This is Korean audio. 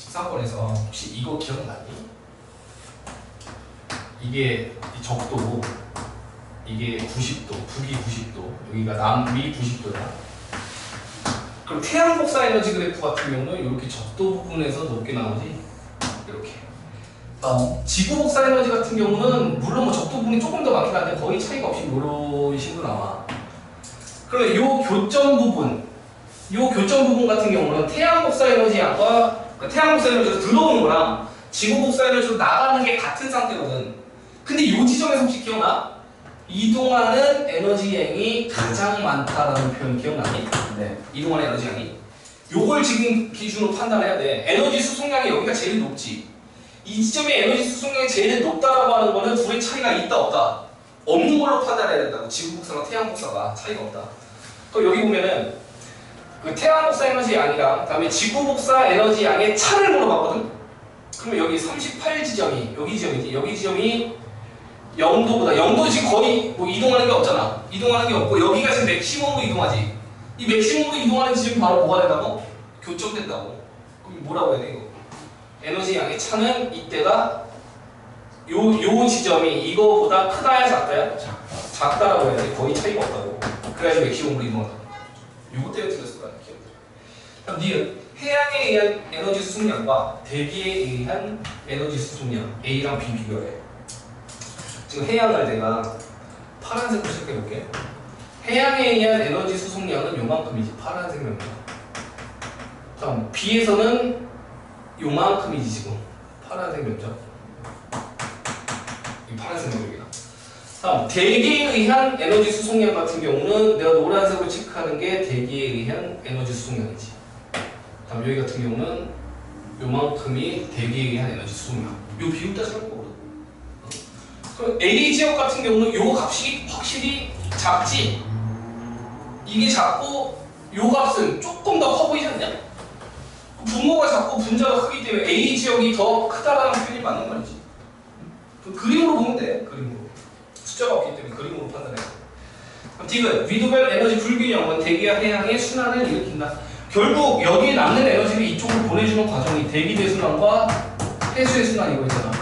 13번에서 혹시 이거 기억나니? 이게 이 적도 이게 90도, 북이 90도, 여기가 남위 90도야. 그럼 태양 복사 에너지 그래프 같은 경우는 이렇게 적도 부분에서 높게 나오지. 이렇게. 어, 지구 복사 에너지 같은 경우는 물론 뭐 적도 부분이 조금 더 많긴 한데 거의 차이가 없이 이런 식으로 나와. 그럼 요 교점 부분, 요 교점 부분 같은 경우는 태양 복사 에너지 양과 그러니까 태양 복사 에너지로 들어오는 거랑 지구 복사 에너지로 나가는 게 같은 상태거든. 근데 이 지점에서 혹시 기억나? 이동하는 에너지 양이 가장 많다라는 표현 기억나니? 네. 이동하는 에너지 양이. 요걸 지금 기준으로 판단해야 돼. 에너지 수송량이 여기가 제일 높지. 이 지점에 에너지 수송량이 제일 높다라고 하는 거는 둘의 차이가 있다 없다. 없는 걸로 판단해야 된다고. 지구 복사랑 태양 복사가 차이가 없다. 그럼 여기 보면은 그 태양 복사 에너지 양이랑 그다음에 지구 복사 에너지 양의 차를 물어봤거든. 그러면 여기 38 지점이 여기 지점이지. 여기 지점이 0도보다 0도 지금 거의 뭐 이동하는 게 없잖아. 이동하는 게 없고 여기가 지금 맥시멈으로 이동하지. 이 맥시멈으로 이동하는 지점 바로 뭐가 된다고? 교점된다고. 그럼 뭐라고 해야 돼 이거? 에너지 양의 차는 이때가 요, 요 지점이 이거보다 크다야 작다야? 작다라고 해야 돼. 거의 차이가 없다고. 그래야지 맥시멈으로 이동한다. 때문에 틀렸을 거야. 기억나. 그럼 니은 해양에 의한 에너지 수송량과 대기에 의한 에너지 수송량 A랑 B 비교해. 지금 해양을 내가 파란색으로 시작해 볼게. 해양에 의한 에너지 수송량은 요만큼이지. 파란색 면적. 다음 B에서는 요만큼이지 지금. 파란색 면적. 이 파란색 면적이 다. 다음 대기에 의한 에너지 수송량 같은 경우는 내가 노란색으로 체크하는 게 대기에 의한 에너지 수송량이지. 다음 여기 같은 경우는 요만큼이 대기에 의한 에너지 수송량. 요 비율 따지는 거거든. 그럼 A 지역 같은 경우는 요 값이 확실히 작지. 이게 작고 요 값은 조금 더 커 보이지 않냐? 분모가 작고 분자가 크기 때문에 A 지역이 더 크다라는 표현이 맞는 말이지. 그 그림으로 보면 돼. 그림으로. 숫자가 없기 때문에 그림으로 판단해. 그럼 D는 위도별 에너지 불균형은 대기와 해양의 순환을 일으킨다. 결국 여기에 남는 에너지를 이쪽으로 보내주는 과정이 대기 대순환과 해수의 순환 이거 있잖아.